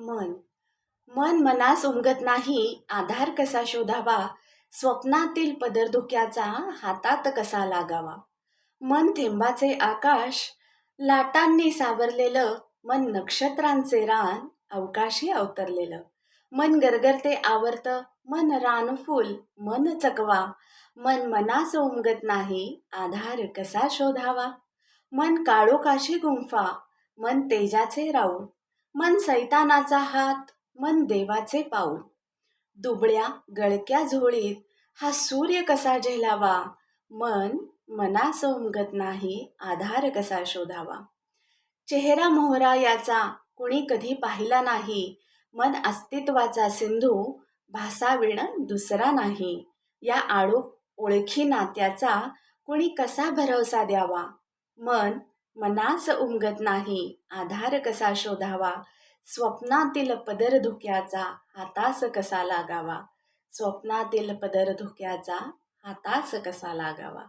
मन. मन मनास उमगत नाही आधार कसा शोधावा स्वप्नातील पदरधुक्याचा हातात कसा लागावा. मन थेंबाचे आकाश लाटांनी सावरलेलं मन नक्षत्रांचे रान अवकाशी अवतरलेलं. मन गरगरते आवर्त मन रानफूल मन चकवा. मन मनास उमगत नाही आधार कसा शोधावा. मन काळोकाशी गुंफा मन तेजाचे राऊळ मन सैतानाचा हात मन देवाचे पाऊल. दुबळ्या गळक्या झोळीत हा सूर्य कसा झेलावा? मन मनास उमगत नाही आधार कसा शोधावा? चेहरा मोहरा याचा कुणी कधी पाहिला नाही. मन अस्तित्वाचा सिंधू भासाविण दुसरा नाही. या आळू ओळखी नात्याचा कुणी कसा भरवसा द्यावा? मन मनास उमगत नाही आधार कसा शोधावा? स्वप्नातील पदर धुक्याचा हातास कसा लागावा? स्वप्नातील पदर धुक्याचा हातास कसा लागावा?